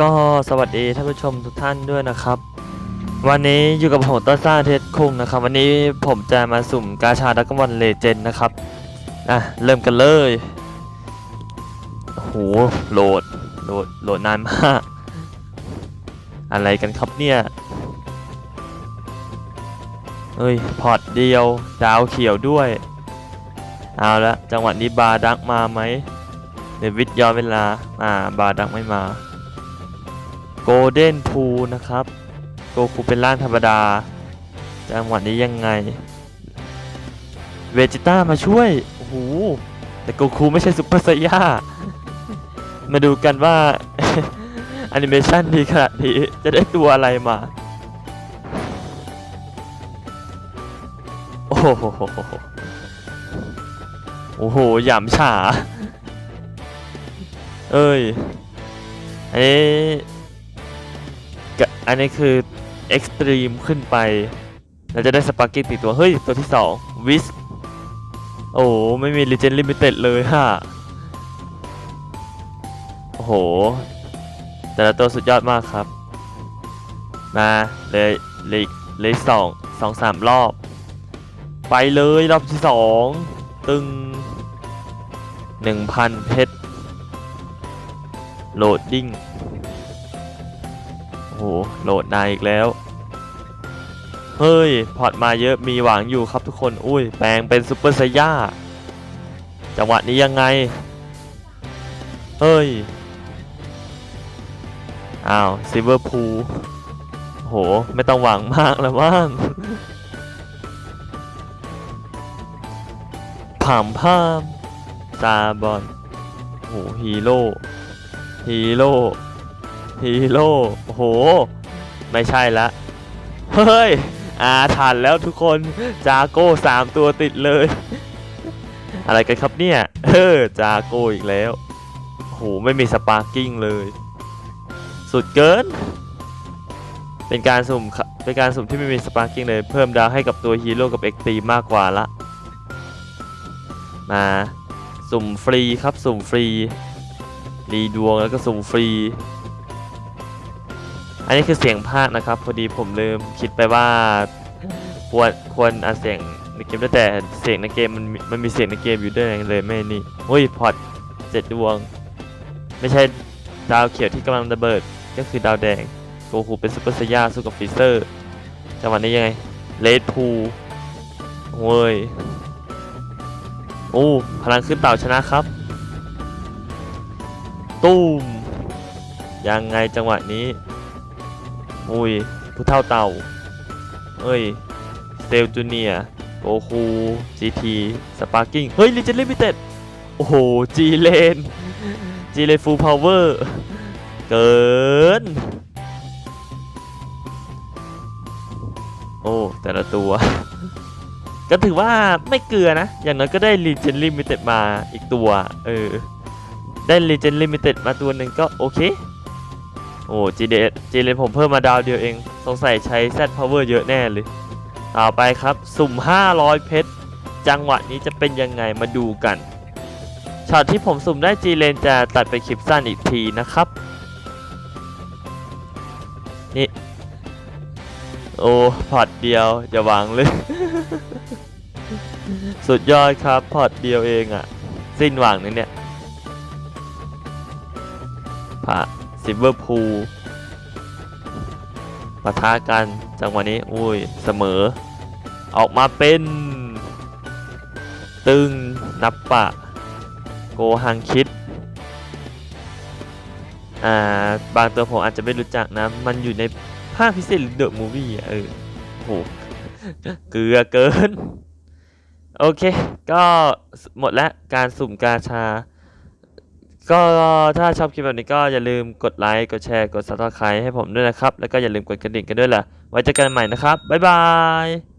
ก็สวัสดีท่านผู้ชมทุกท่านด้วยนะครับ วันนี้อยู่กับผมต้นซ่าเทสคุงนะครับ วันนี้ผมจะมาสุ่มกาชาดักกมอนเลเจนนะครับอะเริ่มกันเลยโอ้โหโหลดโหลดโหลดนานมาก อะไรกันครับเนี่ยเฮ้ยพอร์ตเดียวดาวเขียวด้วย เอาละจังหวะนี้บาดักมาไหมเดวิดย้อนเวลา อ่า บาดักไม่มา โกลเด้นพูนะครับ โกคูเป็นร่างธรรมดา จังหวะนี้ยังไง เวจิต้ามาช่วย โอ้โห แต่โกคูไม่ใช่ซุปเปอร์ไซย่า มาดูกันว่าแอนิเมชันดีขนาดนี้จะได้ตัวอะไรมา โอ้โห โอ้โห หยามฉา เอ้ยอันนี้ อันนี้คือเอ็กซ์ตรีมขึ้นไป เราจะได้สปาร์กิ้ติดตัว เฮ้ย ตัวที่สองวิสโอ้ไม่มี Legend Limited เลยฮะโอ้โห แต่ละตัวสุดยอดมากครับ มาเลยเลยเลยสองสองสามรอบ ไปเลยรอบที่สองตึงหนึ่งพันเพชรโหลดดิ้ง หโหลดนานอีกแล้ว เฮ้ย พอร์ตมาเยอะมีหวังอยู่ครับทุกคน อุ้ย แปลงเป็นซูเปอร์ไซย่า จังหวะนี้ยังไง เฮ้ย อ้าวซิเวอร์พูโห ไม่ต้องหวังมากแล้วมั้งผามพามซาบอนโหฮีโร่ฮีโร่ ฮีโร่โอ้โห ไม่ใช่ละ เฮ้ย อาทันแล้วทุกคน จาโก้สามตัวติดเลย อะไรกันครับเนี่ย เออ จาโก้อีกแล้วโหไม่มีสปาร์กิ้งเลย สุดเกิน เป็นการสุ่มค่ะเป็นการสุ่มที่ไม่มีสปาร์กิ้งเลย เพิ่มดาวให้กับตัวฮีโร่กับเอ็กตีมากกว่าละ มาสุ่มฟรีครับสุ่มฟรีรีดวงแล้วก็สุ่มฟรี อันนี้คือเสียงภาคนะครับ พอดีผมลืมคิดไปว่าควรควรอัดเสียงในเกมด้วยแต่เสียงในเกมมันมันมีเสียงในเกมอยู่ด้วยเลยไม่นี่เฮ้ยพอร์ตเจ็ดดวง ไม่ใช่ดาวเขียวที่กำลังระเบิด ก็คือดาวแดงโกคูเป็นซูเปอร์ไซย่าสู้กับฟิเซอร์จังหวะนี้ยังไงเลดพูเว้ยโอ้พลังขึ้นเต่าชนะครับ ตุ้มยังไงจังหวะนี้ อุ้ย ผู้เท่าเต่า เอ้ยเซลจูเนียโกคูจีทีสปาร์กิ้ง เฮ้ยลิเจนลิมิเต็ด โอ้โห จีเลน จีเลนฟูลพาวเวอร์ เกิน โอ้ แต่ละตัว ก็ถือว่าไม่เกลือนะ อย่างน้อยก็ได้ Legend Limited มาอีกตัว เออ ได้ Legend Limited มาตัวหนึ่งก็โอเค โอ้จีเดจีเลนผมเพิ่มมาดาวเดียวเอง สงสัยใช้ Z Power เวอร์เยอะแน่เลย ต่อไปครับ สุ่ม 500 เพชร จังหวะนี้จะเป็นยังไงมาดูกัน ช็อตที่ผมสุ่มได้จีเลนจะตัดไปคลิปสั้นอีกทีนะครับ นี่ โอ้พอร์ตเดียวอย่าหวังเลย สุดยอดครับพอร์ตเดียวเองอะสิ้นหวังนะเนี่ยผ่า ลเวอร์พูลปะทะกันจังหวะนี้อุ้ยเสมอ ออกมาเป็น ตึงนับปะ โกฮังคิด อ่า บางตัวผมอาจจะไม่รู้จักนะ มันอยู่ในภาคพิเศษหรือเดอะมูวี่เออโหเกลือเกิน โอเค ก็หมดแล้วการสุ่มกาชา ก็ถ้าชอบคลิปแบบนี้ก็อย่าลืมกดไลค์ กดแชร์ กด subscribe ให้ผมด้วยนะครับ แล้วก็อย่าลืมกดกระดิ่งกันด้วยล่ะ ไว้เจอกันใหม่นะครับ บ๊ายบาย